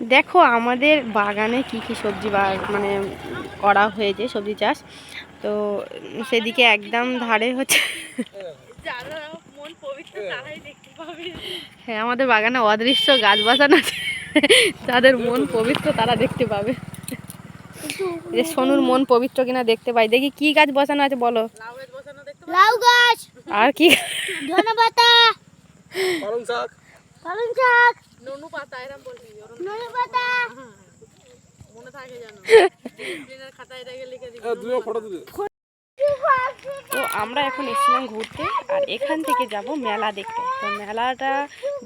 দেখো আমাদের বাগানে কি কি সবজি বা মানে করা হয়েছে সবজি চাষ? তো সেদিকে একদম ধারে হচ্ছে হ্যাঁ আমাদের বাগানে অদৃশ্য গাছ বসানো আছে। যাদের মন পবিত্র তারা দেখতে পাবে। যে সোনুর মন পবিত্র কিনা দেখতে পাই। দেখি কি গাছ বসানো আছে বলো। লাউ গাছ। আর কি? ধনে পাতা পালং শাক। পালং শাক। ননু পাতা এরকম বলবি ধনে পাতা মনে থাকে জানো খাতায় রেখে লিখে দিবি হ্যাঁ দুটো ফটো তুলে তো আমরা এখন এসেছিলাম ঘুরতে আর এখান থেকে যাব মেলা দেখতে। তো মেলাটা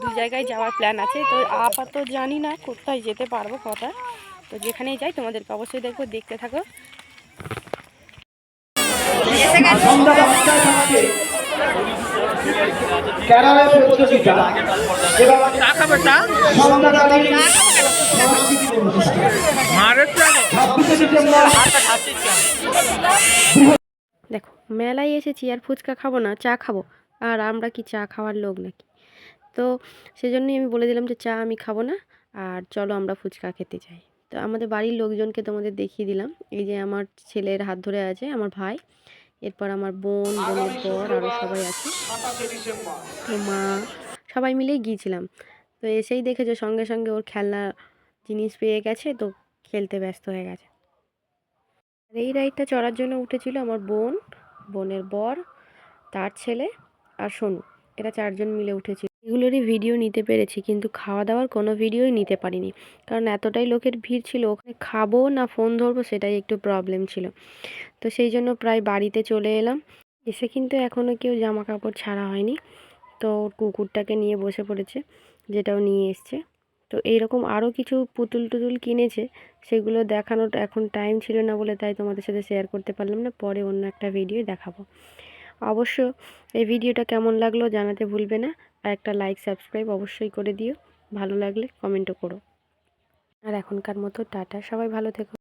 দু জায়গায় যাওয়ার প্ল্যান আছে তো আপাতত জানি না কোথায় যেতে পারব কটা তো যেখানেই যাই তোমাদেরকে অবশ্যই দেখব দেখতে থাকো। প্রতিযোগিতা এবং অনুষ্ঠান দেখো, মেলায় এসেছি আর ফুচকা খাব না, চা খাব। আর আমরা কি চা খাওয়ার লোক নাকি? তো সেজন্যই আমি বলে দিলাম যে চা আমি খাব না, আর চলো আমরা ফুচকা খেতে যাই। তো আমাদের বাড়ির লোকজনকে তোমাদের দেখিয়ে দিলাম। এই যে আমার ছেলের হাত ধরে আছে, আমার ভাই, এরপর আমার বোন, বোনের পর আরও সবাই আছে। তো মা, সবাই মিলেই গিয়েছিলাম। তো এসেই দেখেছ সঙ্গে সঙ্গে ওর খেলনা জিনিস পেয়ে গেছে, তো খেলতে ব্যস্ত হয়ে গেছে। আর এই রাইডটা চড়ার জন্য উঠেছিল আমার বোন, বোনের বর, তার ছেলে আর সোনু। এরা চারজন মিলে উঠেছিল। এগুলোরই ভিডিও নিতে পেরেছি, কিন্তু খাওয়া দাওয়ার কোনো ভিডিওই নিতে পারিনি। কারণ এতটাই লোকের ভিড় ছিল, ওখানে খাব না ফোন ধরবো সেটাই একটু প্রবলেম ছিল। তো সেই জন্য প্রায় বাড়িতে চলে এলাম। এসে কিন্তু এখনও কেউ জামা কাপড় ছাড়া হয়নি। তো কুকুরটাকে নিয়ে বসে পড়েছে, যেটাও নিয়ে এসছে। তো এইরকম আরও কিছু পুতুল টুতুল কিনেছে, সেগুলো দেখানোর এখন টাইম ছিল না বলে তাই তোমাদের সাথে শেয়ার করতে পারলাম না, পরে অন্য একটা ভিডিও দেখাবো। অবশ্য এই ভিডিওটা কেমন লাগল জানাতে ভুলবে না, আর একটা লাইক সাবস্ক্রাইব অবশ্যই করে দিও, ভালো লাগলে কমেন্টও করো। আর এখনকার মতো টাটা, সবাই ভালো থেকো।